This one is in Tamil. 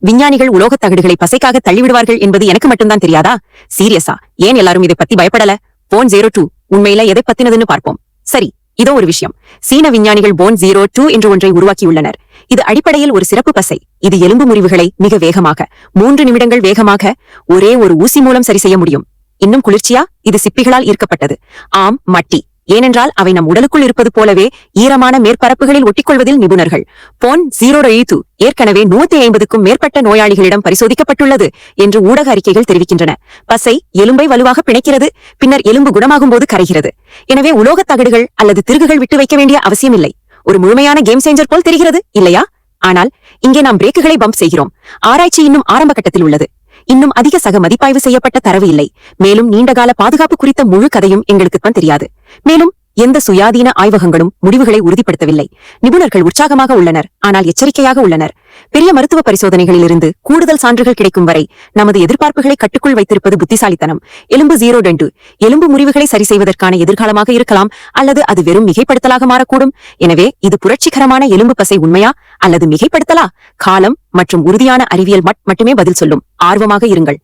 விஞ்ஞானிகள் உலோகத் தகடுகளை பசைக்காக தள்ளிவிடுவார்கள் என்பது எனக்கு மட்டும்தான் தெரியாதா? சீரியஸா? ஏன் எல்லாரும் இதை பத்தி பயப்படல? போன் ஜீரோ டூ உண்மையில எதை பத்தினதுன்னு பார்ப்போம். சரி இதோ ஒரு விஷயம். சீன விஞ்ஞானிகள் போன் ஜீரோ டூ என்று ஒன்றை உருவாக்கியுள்ளனர். இது அடிப்படையில் ஒரு சிறப்பு பசை. இது எலும்பு முறிவுகளை மிக வேகமாக மூன்று நிமிடங்கள் வேகமாக ஒரே ஒரு ஊசி மூலம் சரி செய்ய முடியும். இன்னும் குளிர்ச்சியா? இது சிப்பிகளால் ஈர்க்கப்பட்டது. ஆம் மட்டி. ஏனென்றால் அவை நம் உடலுக்குள் இருப்பது போலவே ஈரமான மேற்பரப்புகளில் ஒட்டிக்கொள்வதில் நிபுணர்கள். போன் ஜீரோ ரயித்து ஏற்கனவே நூத்தி ஐம்பதுக்கும் மேற்பட்ட நோயாளிகளிடம் பரிசோதிக்கப்பட்டுள்ளது என்று ஊடக அறிக்கைகள் தெரிவிக்கின்றன. பசை எலும்பை வலுவாக பிணைக்கிறது பின்னர் எலும்பு குணமாகும் போது கரைகிறது. எனவே உலோகத் தகடுகள் அல்லது திருகுகள் விட்டு வைக்க வேண்டிய அவசியமில்லை. ஒரு முழுமையான கேம் சேஞ்சர் போல் தெரிகிறது இல்லையா? ஆனால் இங்கே நாம் பிரேக்குகளை பம்ப் செய்கிறோம். ஆராய்ச்சி இன்னும் ஆரம்ப கட்டத்தில் உள்ளது. இன்னும் அதிக சக மதிப்பாய்வு செய்யப்பட்ட தரவு இல்லை. மேலும் நீண்டகால பாதுகாப்பு குறித்த முழு கதையும் எங்களுக்குத்தான் தெரியாது. மேலும் எந்த சுயாதீன ஆய்வகங்களும் முடிவுகளை உறுதிப்படுத்தவில்லை. நிபுணர்கள் உற்சாகமாக உள்ளனர் ஆனால் எச்சரிக்கையாக உள்ளனர். பெரிய மருத்துவ பரிசோதனைகளிலிருந்து கூடுதல் சான்றுகள் கிடைக்கும் வரை நமது எதிர்பார்ப்புகளை கட்டுக்குள் வைத்திருப்பது புத்திசாலித்தனம். எலும்பு ஜீரோ டெண்டு எலும்பு முறிவுகளை சரி செய்வதற்கான எதிர்காலமாக இருக்கலாம் அல்லது அது வெறும் மிகைப்படுத்தலாக மாறக்கூடும். எனவே இது புரட்சிகரமான எலும்பு பசை உண்மையா அல்லது மிகைப்படுத்தலா? காலம் மற்றும் உறுதியான அறிவியல் மட் மட்டுமே பதில் சொல்லும். ஆர்வமாக இருங்கள்.